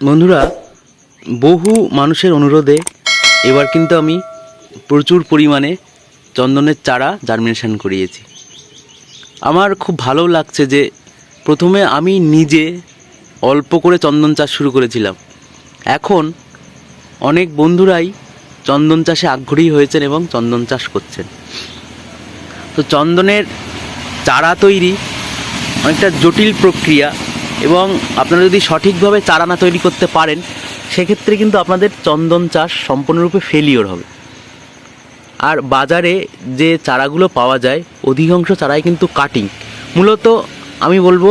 বন্ধুরা, বহু মানুষের অনুরোধে এবার কিন্তু আমি প্রচুর পরিমাণে চন্দনের চারা জার্মিনেশন করিয়েছি। আমার খুব ভালো লাগছে যে প্রথমে আমি নিজে অল্প করে চন্দন চাষ শুরু করেছিলাম। এখন অনেক বন্ধুরাই চন্দন চাষে আগ্রহী হয়েছেন এবং চন্দন চাষ করছেন। তো চন্দনের চারা তৈরি অনেকটা জটিল প্রক্রিয়া এবং আপনারা যদি সঠিকভাবে চারা না তৈরি করতে পারেন, সেক্ষেত্রে কিন্তু আপনাদের চন্দন চাষ সম্পূর্ণরূপে ফেলিওর হবে। আর বাজারে যে চারাগুলো পাওয়া যায়, অধিকাংশ চারাই কিন্তু কাটিং মূলত আমি বলব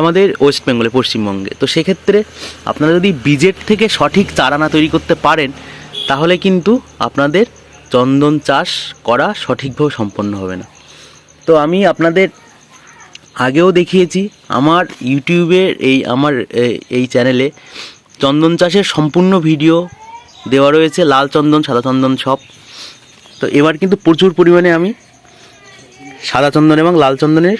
আমাদের ওয়েস্ট বেঙ্গলে পশ্চিমবঙ্গে। তো সেক্ষেত্রে আপনারা যদি বীজের থেকে সঠিক চারা না তৈরি করতে পারেন, তাহলে কিন্তু আপনাদের চন্দন চাষ করা সঠিকভাবে সম্পন্ন হবে না। তো আমি আপনাদের আগেও দেখিয়েছি আমার ইউটিউবের এই আমার এই চ্যানেলে চন্দন চাষের সম্পূর্ণ ভিডিও দেওয়া রয়েছে, লাল চন্দন, সাদা চন্দন সব। তো এবার কিন্তু প্রচুর পরিমাণে আমি সাদা চন্দন এবং লাল চন্দনের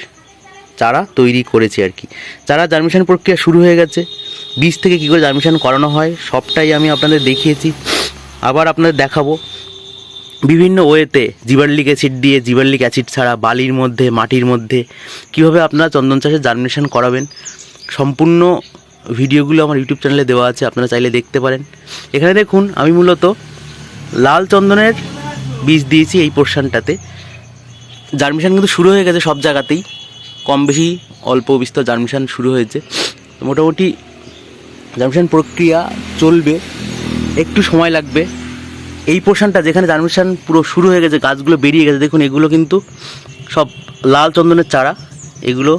চারা তৈরি করেছি আর কি। চারা জার্মিশন প্রক্রিয়া শুরু হয়ে গেছে। বীজ থেকে কী করে জার্মিশন করানো হয়, সবটাই আমি আপনাদের দেখিয়েছি। আবার আপনাদের দেখাবো। বিভিন্ন ওয়েতে জিবার্লিক অ্যাসিড দিয়ে জিবার্লিক অ্যাসিড ছাড়া বালির মধ্যে, মাটির মধ্যে কীভাবে আপনারা চন্দন চাষে জার্মিনেশন করাবেন, সম্পূর্ণ ভিডিওগুলো আমার ইউটিউব চ্যানেলে দেওয়া আছে, আপনারা চাইলে দেখতে পারেন। এখানে দেখুন, আমি মূলত লাল চন্দনের বীজ দিয়েছি এই পোর্শনটাতে জার্মিশন কিন্তু শুরু হয়ে গেছে সব জায়গাতেই, কম বেশি অল্প বিস্তর জার্মিশন শুরু হয়েছে। মোটামুটি জার্মিশন প্রক্রিয়া চলবে, একটু সময় লাগবে। এই পোর্শনটা যেখানে জার্মিশন পুরো শুরু হয়ে গেছে, গাছগুলো বেরিয়ে গেছে, দেখুন এগুলো কিন্তু সব লাল চন্দনের চারা। এগুলো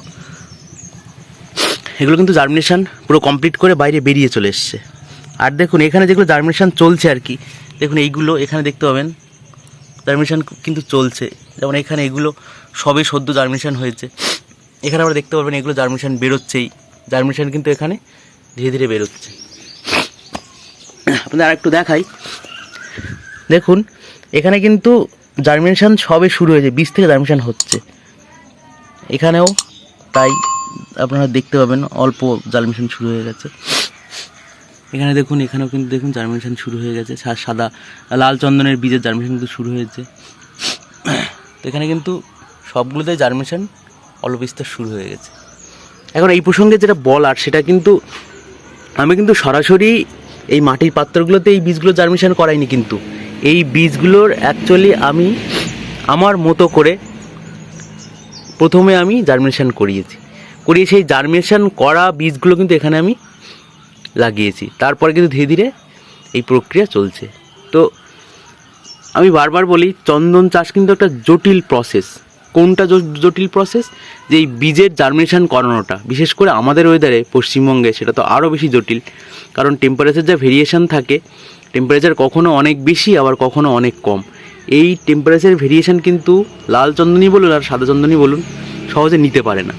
এগুলো কিন্তু জার্মিনেশন পুরো কমপ্লিট করে বাইরে বেরিয়ে চলে এসছে। আর দেখুন, এখানে যেগুলো জার্মিনেশন চলছে আর কি, দেখুন এইগুলো এখানে দেখতে পাবেন জার্মিনেশন কিন্তু চলছে। যেমন এখানে এগুলো সবে সদ্য জার্মিনেশন হয়েছে। এখানে আমরা দেখতে পারবেন এগুলো জার্মিনেশন বেরোচ্ছেই। জার্মিনেশন কিন্তু এখানে ধীরে ধীরে বেরোচ্ছে। আপনাদের আরেকটু দেখাই দেখুন, এখানে কিন্তু জার্মিনেশন সবে শুরু হয়েছে, বীজ থেকে জার্মিনেশন হচ্ছে। এখানেও তাই আপনারা দেখতে পাবেন, অল্প জার্মিনেশন শুরু হয়ে গেছে। এখানে দেখুন, এখানেও কিন্তু দেখুন জার্মিনেশন শুরু হয়ে গেছে সাদা, লাল চন্দনের বীজের জার্মিনেশন কিন্তু শুরু হয়েছে। তো এখানে কিন্তু সবগুলোতে জার্মিনেশন অল্প বিস্তার শুরু হয়ে গেছে। এখন এই প্রসঙ্গে যেটা বলার, সেটা কিন্তু আমি কিন্তু সরাসরি এই মাটির পাত্রগুলোতে এই বীজগুলো জার্মিনেশন করাইনি কিন্তু। এই বীজগুলোর অ্যাকচুয়ালি আমি আমার মতো করে প্রথমে আমি জার্মিনেশন করিয়েছি। করিয়ে সেই জার্মিনেশন করা বীজগুলো কিন্তু এখানে আমি লাগিয়েছি। তারপরে কিন্তু ধীরে ধীরে এই প্রক্রিয়া চলছে। তো আমি বারবার বলি, চন্দন চাষ কিন্তু একটা জটিল প্রসেস কোনটা জটিল প্রসেস যে এই বীজের জার্মিনেশন করানোটা। বিশেষ করে আমাদের ওয়েদারে পশ্চিমবঙ্গে সেটা তো আরও বেশি জটিল। কারণ টেম্পারেচার যা ভেরিয়েশন থাকে টেম্পারেচার কখনো অনেক বেশি, আবার কখনো অনেক কম। এই টেম্পারেচার ভেরিয়েশান কিন্তু লাল চন্দনই বলুন আর সাদা চন্দনই বলুন, সহজে নিতে পারে না।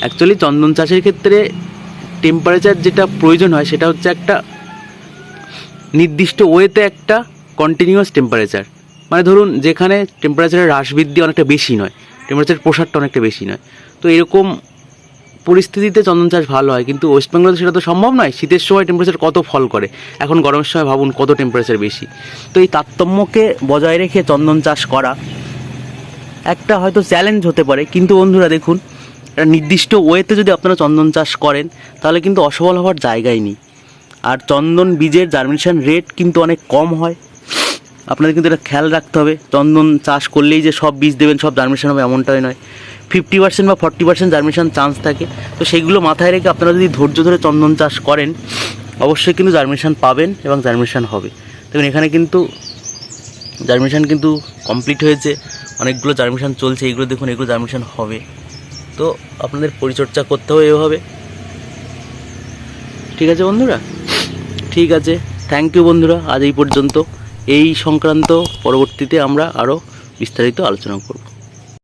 অ্যাকচুয়ালি চন্দন চাষের ক্ষেত্রে টেম্পারেচার যেটা প্রয়োজন হয়, সেটা হচ্ছে একটা নির্দিষ্ট ওয়েতে একটা কন্টিনিউয়াস টেম্পারেচার মানে ধরুন, যেখানে টেম্পারেচারের হ্রাস বৃদ্ধি অনেকটা বেশি নয় টেম্পারেচার প্রসারটা অনেকটা বেশি নয়। তো এরকম পরিস্থিতিতে চন্দন চাষ ভালো হয়, কিন্তু ওয়েস্ট বেঙ্গলে সেটা তো সম্ভব নয়। শীতের সময় টেম্পারেচার কত ফল করে? এখন গরমের সময় ভাবুন কত টেম্পারেচার বেশি। তো এই তারতম্যকে বজায় রেখে চন্দন চাষ করা একটা হয়তো চ্যালেঞ্জ হতে পারে। কিন্তু বন্ধুরা দেখুন, একটা নির্দিষ্ট ওয়েতে যদি আপনারা চন্দন চাষ করেন, তাহলে কিন্তু অসফল হওয়ার জায়গাই নেই। আর চন্দন বীজের জার্মিনেশন রেট কিন্তু অনেক কম হয়। আপনাদের কিন্তু এটা খেয়াল রাখতে হবে। চন্দন চাষ করলেই যে সব বীজ দেবেন, সব জার্মিনেশন হবে এমনটাই নয়। ফিফটি পার্সেন্ট বা ফর্টি পার্সেন্ট জার্মিনেশন চান্স থাকে। তো সেইগুলো মাথায় রেখে আপনারা যদি ধৈর্য ধরে চন্দন চাষ করেন, অবশ্যই কিন্তু জার্মিনেশন পাবেন এবং জার্মিনেশন হবে। দেখুন, এখানে কিন্তু জার্মিনেশন কিন্তু কমপ্লিট হয়েছে। অনেকগুলো জার্মিনেশন চলছে এইগুলো দেখুন, এগুলো জার্মিনেশন হবে। তো আপনাদের পরিচর্যা করতে হবে এভাবে। ঠিক আছে বন্ধুরা? ঠিক আছে। থ্যাংক ইউ বন্ধুরা, আজ এই পর্যন্ত। এই সংক্রান্ত পরবর্তীতে আমরা আরও বিস্তারিত আলোচনা করব।